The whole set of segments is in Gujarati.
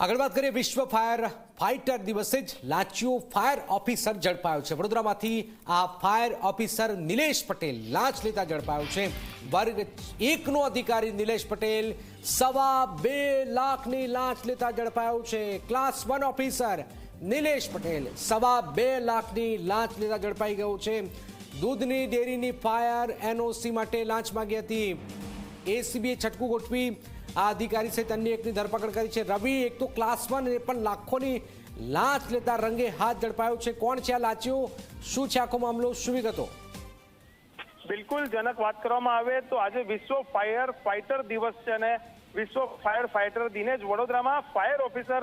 આગળ વાત કરીએ, વિશ્વ ફાયર ફાઇટર દિવસે જ લાચીઓ ફાયર ઓફિસર ઝડપાયો છે. વડોદરામાંથી આ ફાયર ઓફિસર નિલેશ પટેલ લાંચ લેતા ઝડપાયો છે. વર્ગ એકનો અધિકારી નિલેશ પટેલ સવા બે લાખની લાંચ લેતા ઝડપાયો છે. Class one officer Nilesh Patel સવા બે લાખની લાંચ લેતા ઝડપાઈ ગયો છે. દૂધની, ડેરીની, ફાયર એનઓસી માટે લાંચ માંગી હતી. એસીબીએ છટકું ગોઠવી આ અધિકારી સહિત અન્ય એકની ધરપકડ કરી છે. રવિ એક તો ક્લાસ વન એ પણ લાખોની લાંચ લેતા રંગે હાથ ઝડપાયો છે. કોણ છે આ લાંચીઓ? શું છે આખો મામલો? શું વિગતો? બિલકુલ જનક વાત કરવામાં આવે તો આજે વિશ્વ ફાયર ફાઇટર દિવસ છે અને વિશ્વ ફાયર ફાઇટર દિને જ વડોદરામાં ફાયર ઓફિસર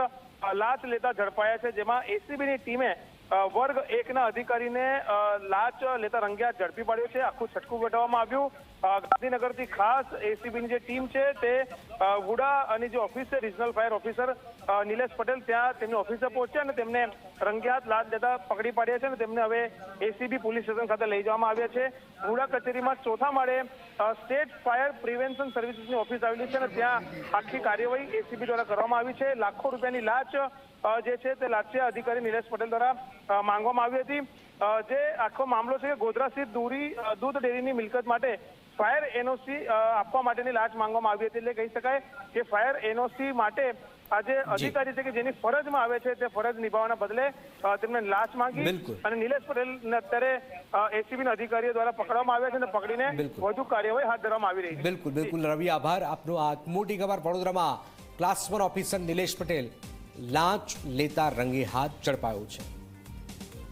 લાંચ લેતા ઝડપાયા છે. જેમાં એસીબીની ટીમે વર્ગ એકના અધિકારીને લાચ લેતા રંગ્યા ઝડપી પાડ્યો છે. આખું છટકું ગઢવામાં આવ્યું. ગાંધીનગરથી ખાસ એસીબીની જે ટીમ છે તે વુડા અને જે ઓફિસ છે regional fire officer Nilesh Patel ત્યાં તેમની ઓફિસે પહોંચ્યા અને તેમને રંગ્યાત લાંચ લેતા પકડી પાડ્યા છે અને તેમને હવે એસીબી પોલીસ સ્ટેશન ખાતે લઈ જવામાં આવ્યા છે. ગુડા કચેરીમાં ચોથા માળે સ્ટેટ ફાયર પ્રિવેન્શન સર્વિસીસની ઓફિસ આવેલી છે અને ત્યાં આખી કાર્યવાહી એસીબી દ્વારા કરવામાં આવી છે. લાખો રૂપિયાની લાંચ જે છે તે લાંચિયા અધિકારી નિલેશ પટેલ દ્વારા માંગવામાં આવી હતી. જે આખો મામલો છે કે ગોધરા સ્થિત દૂરી દૂધ ડેરીની મિલકત માટે ફાયર એનઓસી આપવા માટેની લાંચ માંગવામાં આવી હતી. એટલે કહી શકાય કે ફાયર એનઓસી માટે આ જે. અધિકારી છે કે જેની ફરજમાં આવે છે તે ફરજ નિભાવવાના બદલે તેમને લાંચ માંગી. અને નિલેશ પટેલ અત્યારે એસીબી ના અધિકારીઓ દ્વારા પકડવામાં આવ્યા છે અને પકડીને વધુ કાર્યવાહી હાથ ધરવામાં આવી રહી છે. બિલકુલ બિલકુલ. રવિ આભાર. આપનો આ મોટી ખબર વડોદરામાં class one officer Nilesh Patel લાંચ લેતા રંગે હાથ ઝડપાયો છે.